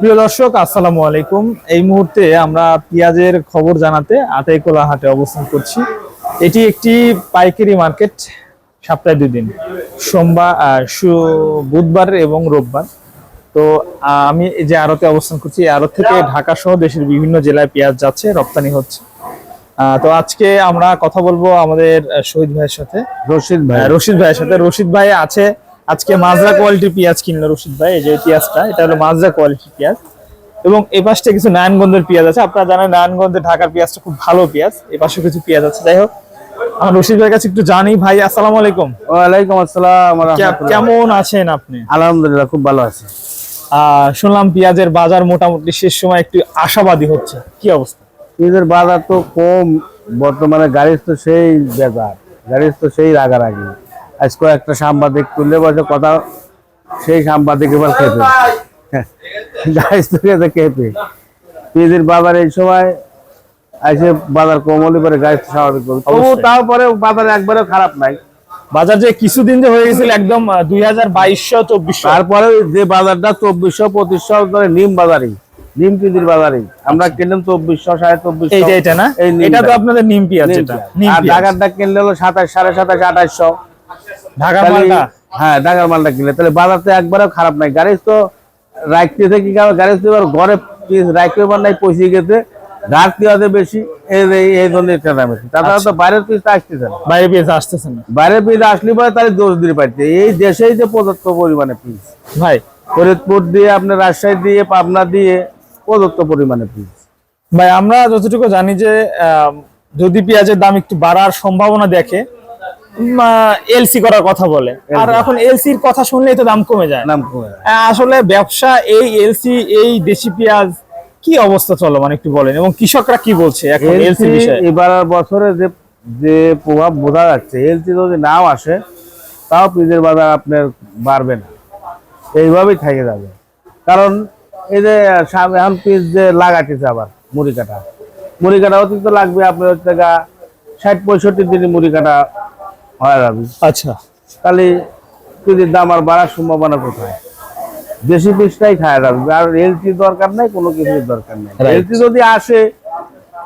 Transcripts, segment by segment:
প্রিয় দর্শক আসসালামু আলাইকুম। এই মুহূর্তে আমরা পেঁয়াজের খবর জানাতে আতাইকোলা হাটে অবস্থান করছি। এটি একটি পাইকারি মার্কেট সপ্তাহে দুই দিন সোমবার বুধবার এবং রোববার। তো আমি এই যে আড়তে অবস্থান করছি এই আড়ত থেকে ঢাকা সহ দেশের বিভিন্ন জেলায় পেঁয়াজ যাচ্ছে রপ্তানি হচ্ছে। তো আজকে আমরা কথা বলব আমাদের শহীদ ভাইয়ের সাথে। রশিদ ভাই। রশিদ ভাইয়ের সাথে। রশিদ ভাই আছে আজকে মাজরা কোয়ালিটির পেঁয়াজ কিনলো রশিদ ভাই এই যে পেঁয়াজটা এটা হলো মাজরা কোয়ালিটির পেঁয়াজ। এবং এই পাশটা কিছু নারায়ণগঞ্জের পেঁয়াজ আছে। আপনারা জানেন নারায়ণগঞ্জের ঢাকার পেঁয়াজটা খুব ভালো পেঁয়াজ এই পাশে কিছু পেঁয়াজ আছে। যাই হোক আমার রশিদ ভাইয়ের কাছে একটু জানি ভাই আসসালামু আলাইকুম। ওয়ালাইকুম আসসালাম। কেমন আছেন আপনি? আলহামদুলিল্লাহ খুব ভালো আছি। আহ শুনলাম পেঁয়াজের বাজার মোটামুটি শেষ সময় একটু আশাবাদী হচ্ছে। কি অবস্থা? ঈদের বাজার তো কম বর্তমানে গাড়ির তো সেই বেজার গাড়ির তো সেই রাগারাগি। আজকে একটা সাংবাদিক তুললে বসে কথা সেই সাংবাদিক এবার খেপে খেতে। খেপে ঈদের বাজার এই সময় এসে বাজার কম হলে পরে তো স্বাভাবিক তবু তারপরে বাজার একবারে খারাপ নাই। বাজার যে কিছুদিন যে হয়ে গেছিল একদম দুই হাজার বাইশশো চব্বিশশো। তারপরে যে বাজারটা চব্বিশশো পঁচিশশো ধরে নিম বাজারই নিম কেজির বাজারই। আমরা কিনলাম চব্বিশশো সাড়ে চব্বিশশো। এটা না? এটা তো। আপনাদের নিম পেঁয়াজ আর। ঢাকারটা কিনলে হলো সাতাশ সাড়ে সাতাশ আঠাশশো। ঢাকার মালটা? হ্যাঁ ঢাকার মালটা কিনলে। তাহলে বাজার তো একবারেও খারাপ নাই। গাড়ি তো রাখতে থেকে গাড়ি তো এবার ঘরে রাখতে পার নাই পয়সা গেছে। ঘাটতি বেশি। এই ধরনের তাছাড়া আচ্ছা। তো বাইরের পিস আসতেছে না। বাইরে পেঁয়াজ আসতেছে না। বাইরের পিস আসলে পরে তাহলে দোষ দিতে পারছে এই দেশেই যে পর্যাপ্ত পরিমাণে পিস ভাই। ফরিদপুর দিয়ে আপনার রাজশাহী দিয়ে পাবনা দিয়ে পর্যাপ্ত পরিমাণে পিস ভাই আমরা যতটুকু জানি যে আহ, যদি পেঁয়াজের দাম একটু বাড়ার সম্ভাবনা দেখে এলসি করার কথা বলে। আর এখন এলসির কথা শুনলেই তো দাম কমে যায়। নাম কমে যায়। আসলে ব্যবসা এই এলসি এই দেশি পেঁয়াজ কি অবস্থা চলো মানে একটু বলেন এবং কৃষকরা কি বলছে এখন এলসি বিষয়ে? এবার বছরে যে যে প্রভাব বোঝা যাচ্ছে এলসি যদি নাও আসে তাও পিজের বাজার আপনার বাড়বে না। এইভাবেই থেকে যাবে। কারণ এই যে এখন পিস যে লাগাতেছে আবার মুড়ি কাটা মুড়ি কাটা অতিরিক্ত লাগবে আপনার হচ্ছে ষাট পঁয়ষট্টি দিনে মুড়ি কাটা হয়ে যাবে আচ্ছা। তাহলে পিজের দাম আর বাড়ার সম্ভাবনা কোথায়? দেশি পিসটাই খায় যাবে আর এলসি দরকার নাই কোনো কিছুর দরকার নেই. এলসি যদি আসে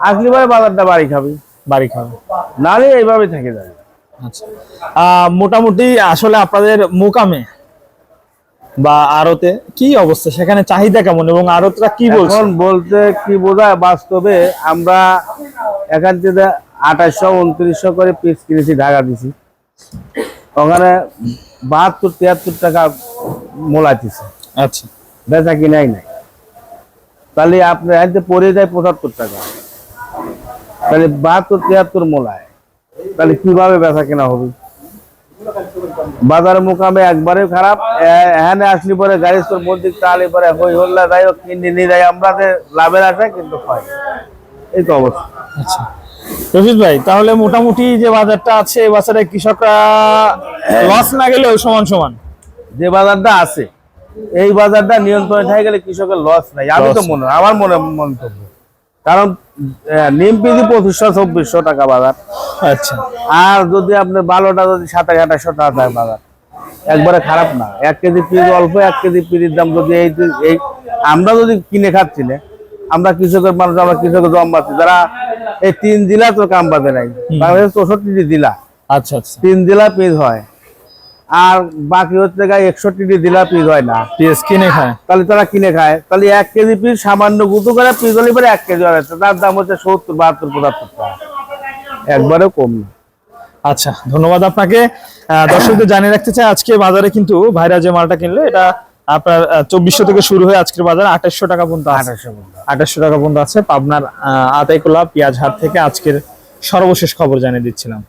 আসলে পরে বাজারটা বাড়ি খাবে। বাড়ি খাবে। নাহলে এইভাবে থেকে যাবে। আচ্ছা। মোটামুটি আসলে আপনাদের মোকামে বা আড়তে কি অবস্থা? সেখানে চাহিদা কেমন এবং আড়তরা কি বলছে? বলতে কি বোঝায় বাস্তবে আমরা এখান থেকে আঠাশশো উনত্রিশশো করে পিস কিনেছি ঢাকা দিছি। ওখানে বাহাত্তর তিয়াত্তর টাকা মোলাইতেছে আচ্ছা। বেচা কিনাই নাই। তাহলে আপনার এতে পড়ে যায় পঁচাত্তর টাকা। তাহলে বাহাত্তর তিয়াত্তর মোলায় তাহলে কীভাবে বেচা কেনা হবে? বাজারের মোকামে একবারে খারাপ। এখানে আসলে পরে গাড়ি তোর মন্দির তাহলে পরে হই হল্লা যাই হোক কিনে নিয়ে যাই। আমরা লাভের আশা কিন্তু হয় এই তো অবস্থা। আচ্ছা। রফিক ভাই তাহলে মোটামুটি যে বাজারটা আছে এই বাজারে কৃষকরা লস না গেলেও সমান সমান? যে বাজারটা আছে এই বাজারটা নিয়ন্ত্রণে থাকে গেলে কৃষকের লস নাই। আমি তো মনে আমার মনে মন্তব্য। কারণ আহ, নিম পিজি পঁচিশশো চব্বিশশো টাকা বাজার। আচ্ছা। আর যদি আপনি ভালোটা যদি সাতাশ আঠাশশো টাকা থাকে বাজার একবারে খারাপ না। এক কেজি পিস অল্প এক কেজি পিরির দাম যদি এই এই আমরা যদি কিনে খাচ্ছি না আমরা কৃষকের মানুষ আমরা কৃষকের জম পাচ্ছি যারা এই তিন জেলা তো কাম বাদে নাই। বাংলাদেশ চৌষট্টি জেলা। আচ্ছা আচ্ছা। তিন জেলা পিস হয়। আর বাকি হচ্ছে গা একষট্টি জেলা পিস হয় না। পিএস কিনে খায়। তাহলে তারা কিনে খায়। তাহলে এক কেজি পিস সামান্য গুঁতো করে পিস হলে পরে এক কেজি হয় তার দাম হচ্ছে সত্তর বাহাত্তর পঁচাত্তর টাকা। একবারেও কম না। আচ্ছা ধন্যবাদ আপনাকে। দর্শকদের জানিয়ে রাখতে চাই আজকে বাজারে কিন্তু ভাইরা যে মালটা কিনলো এটা আপনার চব্বিশশো থেকে শুরু হয়ে আজকের বাজার আঠাশশো টাকা পর্যন্ত আঠাশশো টাকা পর্যন্ত আছে। পাবনার আহ, আতাইকোলা পেঁয়াজ হাট থেকে আজকের সর্বশেষ খবর জানিয়ে দিচ্ছিলাম।